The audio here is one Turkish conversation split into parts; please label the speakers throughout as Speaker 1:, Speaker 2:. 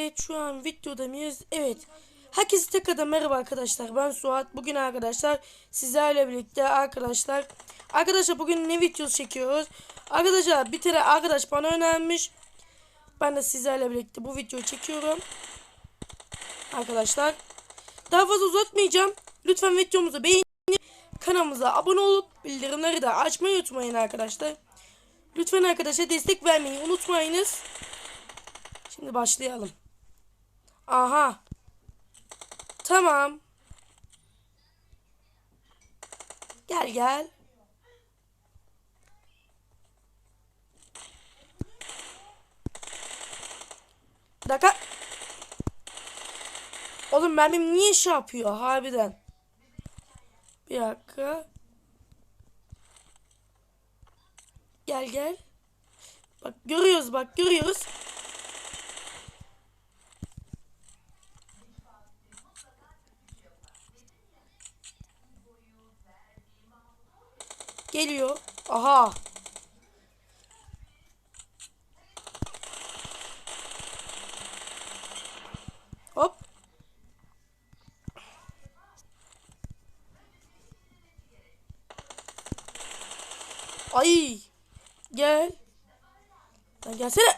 Speaker 1: Evet şu an videoda mıyız? Evet. Herkese tekrardan merhaba arkadaşlar. Ben Suat. Bugün arkadaşlar sizlerle birlikte arkadaşlar. Arkadaşlar bugün ne videosu çekiyoruz? Arkadaşlar bir tane arkadaş bana önermiş. Ben de sizlerle birlikte bu videoyu çekiyorum. Arkadaşlar. Daha fazla uzatmayacağım. Lütfen videomuzu beğenin. Kanalımıza abone olup bildirimleri de açmayı unutmayın arkadaşlar. Lütfen arkadaşlar destek vermeyi unutmayınız. Şimdi başlayalım. Aha. Tamam. Gel gel. Bir dakika. Oğlum benim niye şey yapıyor harbiden? Bir dakika. Gel gel. Bak görüyoruz bak görüyoruz. Geliyor. Aha. Hop. Ay. Gel. Lan gelsene.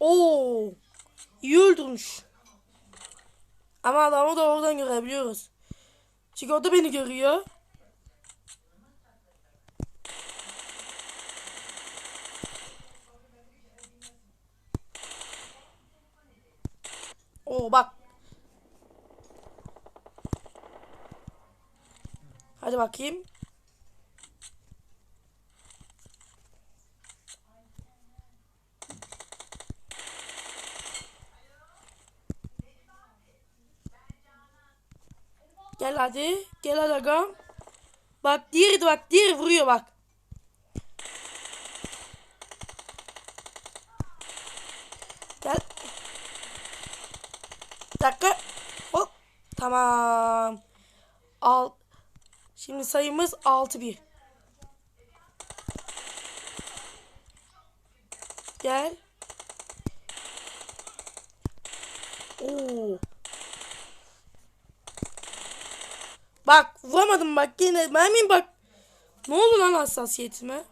Speaker 1: Oo. İyi öldürmüş. Ama adamı da oradan görebiliyoruz. Çünkü o da beni görüyor. Oo bak. Hadi bakayım. Gel hadi. Gel hadi agam. Bak diğeri de bak. Diğeri vuruyor bak. Gel. Bir dakika. Hop. Tamam. Al. Şimdi sayımız 6-1. Gel. Oo. Bak vuramadım bak yine mermim bak. Ne oldu lan hassasiyetime?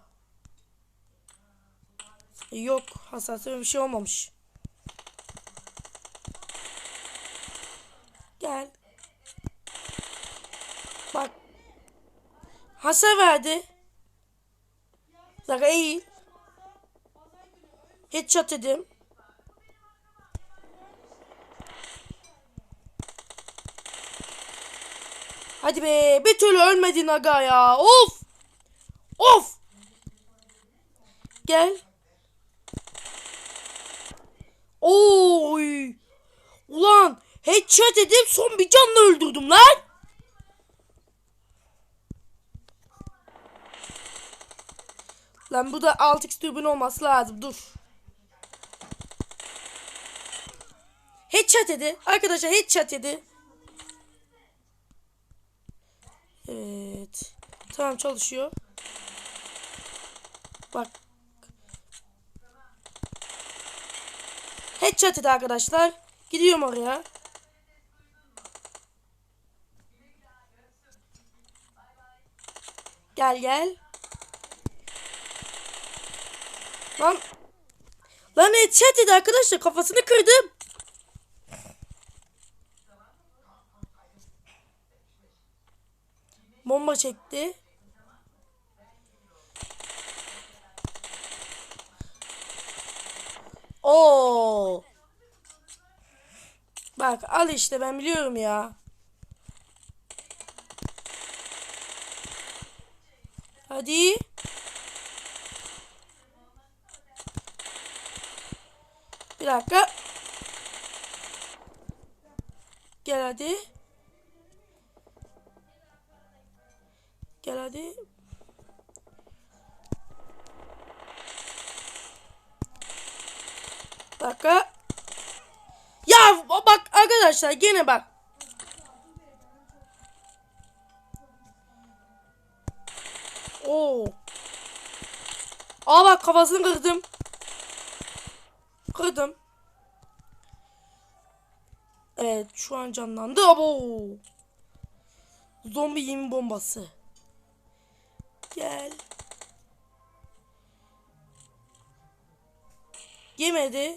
Speaker 1: Yok hassasiyetime bir şey olmamış. Gel. Bak. Hasar verdi. Zaga eğil. Headshot dedim. Hadi be bir türlü ölmedin aga ya. Of. Of. Gel. Oy. Ulan headshot edip son bir canla öldürdüm lan. Lan bu da 6x dürbün olması lazım. Dur. Headshot dedi. Arkadaşlar headshot dedi. Evet. Tamam çalışıyor. Bak. Headshot dedi arkadaşlar. Gidiyorum oraya. Gel gel. Lan. Lan headshot dedi arkadaşlar. Kafasını kırdım. Bomba çekti. Oo. Bak al işte ben biliyorum ya. Hadi. Bir dakika. Gel hadi. Gel hadi. Dakika. Arkadaşlar gene bak. Oo. Aa bak kafasını kırdım. Kırdım. Evet şu an canlandı. Abo. Zombi yemi bombası. Gel. Yemedi.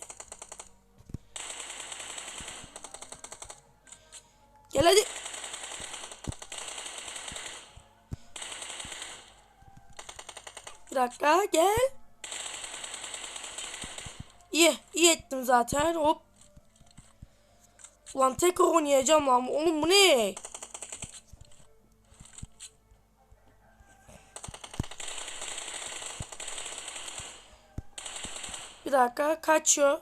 Speaker 1: Gel hadi. Bir dakika gel. İyi, iyi ettim zaten. Hop. Ulan tekrar oynayacağım lan. Oğlum bu ne? Bir dakika kaçıyor.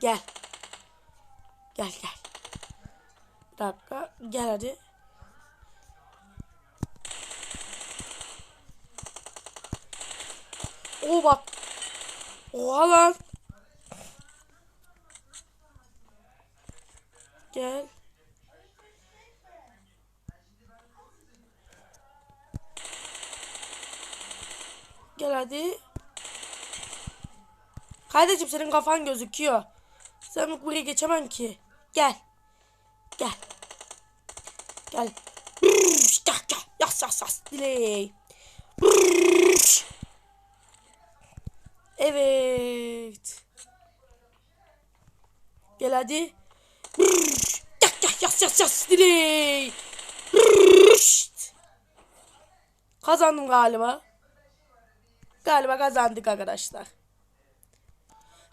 Speaker 1: Gel. Gel gel. Bir dakika gel hadi. Oo bak. Oha lan. Gel. Gel hadi. Kardeşim senin kafan gözüküyor. Sen buraya geçemem ki. Gel. Gel. Gel. Brrr, Gel gel. Yas yas yas. Diley. Evet. Gel hadi. Brrr. Gel gel yas yas yas. Diley. Kazandım galiba. Galiba kazandık arkadaşlar.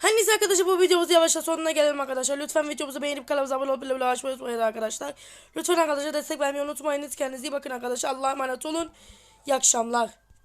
Speaker 1: Her neyse arkadaşlar bu videomuz yavaşça sonuna gelelim arkadaşlar. Lütfen videomuzu beğenip kanalımıza abone olup bildirimleri açmayı unutmayın arkadaşlar. Lütfen arkadaşlar destek vermeyi unutmayınız. Kendinize iyi bakın arkadaşlar. Allah'a emanet olun. İyi akşamlar.